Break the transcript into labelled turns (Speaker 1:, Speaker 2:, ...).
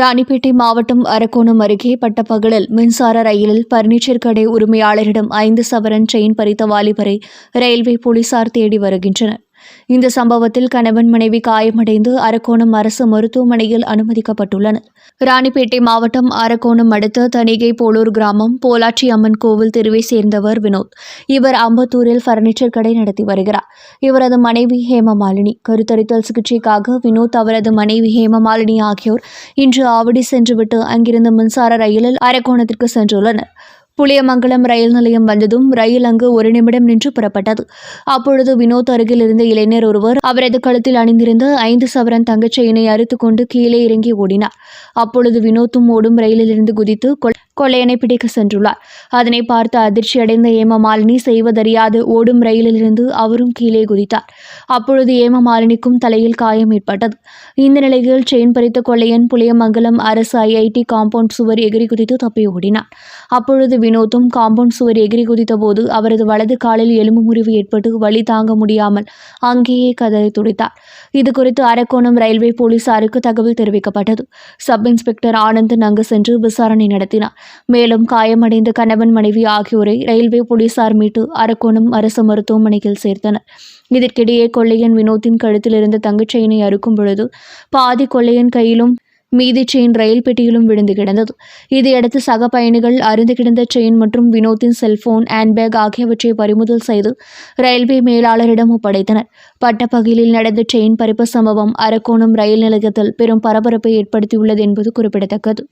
Speaker 1: ராணிப்பேட்டை மாவட்டம் அரக்கோணம் அருகே பட்டப்பகலில் மின்சார ரயிலில் பர்னிச்சர் கடை உரிமையாளரிடம் ஐந்து சவரன் செயின் பறித்த வாலிபரை ரயில்வே போலீசார் தேடி வருகின்றனர். இந்த சம்பவத்தில் கணவன் மனைவி காயமடைந்து அரக்கோணம் அரசு மருத்துவமனையில் அனுமதிக்கப்பட்டுள்ளனர் ராணிப்பேட்டை மாவட்டம் அரக்கோணம் அடுத்த தணிகை போலூர் கிராமம் போலாட்சி அம்மன் கோவில் தெருவை சேர்ந்தவர் வினோத். இவர் அம்பத்தூரில் பர்னிச்சர் கடை நடத்தி வருகிறார். இவரது மனைவி ஹேமமாலினி. கருத்தரித்தல் சிகிச்சைக்காக வினோத் அவரது மனைவி ஹேமமாலினி ஆகியோர் இன்று ஆவடி சென்றுவிட்டு அங்கிருந்து மின்சார ரயிலில் அரக்கோணத்திற்கு சென்றுள்ளனர். புளியமங்கலம் ரயில் நிலையம் வந்ததும் ரயில் அங்கு ஒரு நிமிடம் நின்று புறப்பட்டது. அப்பொழுது வினோத் அருகில் இருந்த இளைஞர் ஒருவர் அவரது கழுத்தில் அணிந்திருந்த ஐந்து சவரன் தங்கச்சையினை அறுத்துக்கொண்டு கீழே இறங்கி ஓடினார். அப்பொழுது வினோத்தும் ஓடும் ரயிலிலிருந்து குதித்து கொள்ளையனை பிடிக்க சென்றுள்ளார். அதனை பார்த்து அதிர்ச்சியடைந்த ஏமமாலினி செய்வதறியாது ஓடும் ரயிலிலிருந்து அவரும் கீழே குதித்தார். அப்பொழுது ஏமமாலினிக்கும் தலையில் காயம் ஏற்பட்டது. இந்த நிலையில் செயின் பறித்த கொள்ளையன் புளியமங்கலம் அரசு ஐஐடி காம்பவுண்ட் சுவர் எகிரி குதித்து தப்பி ஓடினார் அப்பொழுது வினோத்தும் காம்பவுண்ட் சுவர் எகிரி குதித்தபோது அவரது வலது காலில் எலும்பு முறிவு ஏற்பட்டு வழி தாங்க முடியாமல் அங்கேயே கதறி துடித்தார். இது குறித்து அரக்கோணம் ரயில்வே போலீசாருக்கு தகவல் தெரிவிக்கப்பட்டது. சப் இன்ஸ்பெக்டர் ஆனந்த் அங்கு சென்று விசாரணை நடத்தினார். மேலும் காயமடைந்த கணவன் மனைவி ஆகியோரை ரயில்வே போலீசார் மீட்டு அரக்கோணம் அரசு மருத்துவமனையில் சேர்த்தனர். இதற்கிடையே கொள்ளையன் வினோத்தின் கழுத்தில் இருந்த தங்கச்செயினை அறுக்கும் பொழுது பாதி கொள்ளையன் கையிலும் மீதி செயின் ரயில் பெட்டியிலும் விழுந்து கிடந்தது. இதையடுத்து சக பயணிகள் அருந்து கிடந்த செயின் மற்றும் வினோத்தின் செல்போன் ஹேண்ட்பேக் ஆகியவற்றை பறிமுதல் செய்து ரயில்வே மேலாளரிடம் ஒப்படைத்தனர். பட்டப்பகலில் நடந்த செயின் பறிப்பு சம்பவம் அரக்கோணம் ரயில் நிலையத்தில் பெரும் பரபரப்பை ஏற்படுத்தியுள்ளது என்பது குறிப்பிடத்தக்கது.